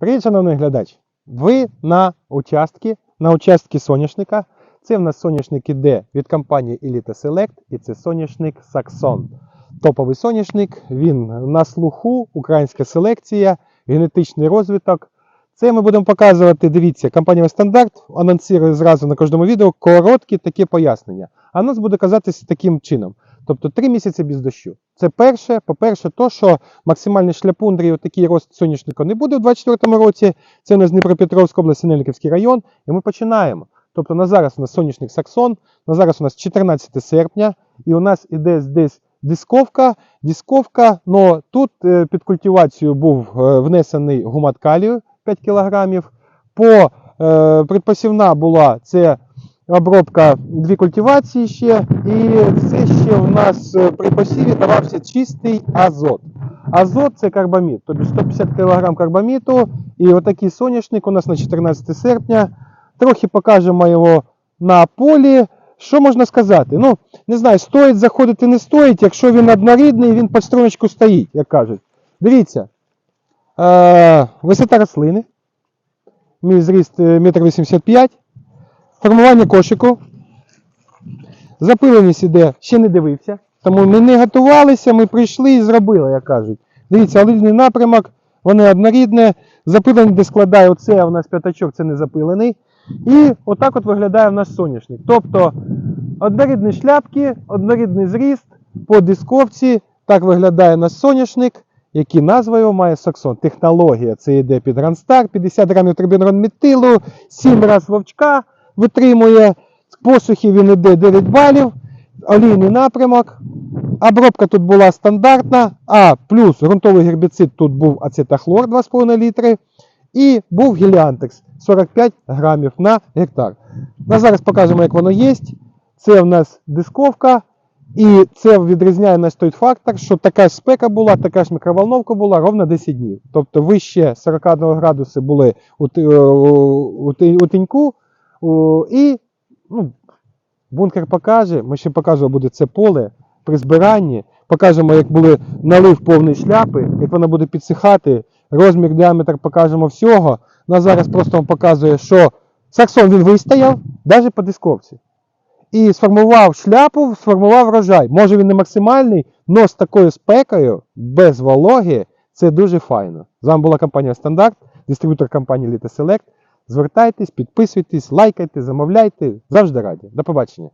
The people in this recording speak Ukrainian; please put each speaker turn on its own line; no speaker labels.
Привіт, шановний глядач! Ви на участки, на участки соняшника. Це в нас соняшник іде від компанії Elite Select і це соняшник Saxon. Топовий соняшник, він на слуху, українська селекція, генетичний розвиток. Це ми будемо показувати. Дивіться, компанія Стандарт анонсує зразу на кожному відео короткі такі пояснення. А нас буде казатися таким чином. Тобто 3 місяці без дощу. Це перше, по-перше, то, що максимальний шляпундрі, такий рост соняшника не буде у 2024 році. Це у нас Дніпропетровська область, Синельниківський район. І ми починаємо. Тобто на зараз у нас соняшник Саксон, на зараз у нас 14 серпня, і у нас іде десь дисковка. Дисковка, но тут е, під культивацію був е, внесений гумат калію 5 кг. По е, предпосівна була це обробка дві культивації ще, і це ще в нас е, при посіві давався чистий азот. Азот це карбамід, тобто 150 кг карбаміту. І отакий соняшник у нас на 14 серпня. Трохи покажемо його на полі. Що можна сказати? Ну, не знаю, стоїть заходити, не стоїть, якщо він однорідний, він під струночку стоїть, як кажуть. Дивіться. Е, висота рослини. Мій зріст е, 1,85 м. Формування кошику. Запиленість іде, ще не дивився. Тому ми не готувалися, ми прийшли і зробили, як кажуть. Дивіться, олійний напрямок, вони однорідне. Запилення, де складає оце, у нас п'ятачок, це не запилений. І отак от виглядає в нас соняшник. Тобто однорідні шляпки, однорідний зріст по дисковці. Так виглядає наш соняшник, який назва його має Саксон. Технологія це йде під Ранстар, 50 грамів трибінронметилу, 7 раз вовчка витримує. Посухи він йде 9 балів, олійний напрямок. Обробка тут була стандартна, а плюс ґрунтовий гербіцид тут був ацетахлор 2,5 літри. І був геліантекс 45 грамів на гектар. На зараз покажемо, як воно є. Це в нас дисковка. І це відрізняє нас той фактор, що така ж спека була, така ж мікроволновка була ровно 10 днів. Тобто вище 41 градуси були у тіньку. У- І ну, бункер покаже, ми ще покажемо буде це поле при збиранні. Покажемо, як були налив повний шляпи, як вона буде підсихати, розмір, діаметр покажемо всього. На зараз просто вам показує, що саксон він вистояв, навіть по дисковці. І сформував шляпу, сформував врожай. Може він не максимальний, але з такою спекою, без вологи, це дуже файно. З вами була компанія Стандарт, дистриб'ютор компанії Lite Select. Звертайтесь, підписуйтесь, лайкайте, замовляйте. Завжди раді. До побачення.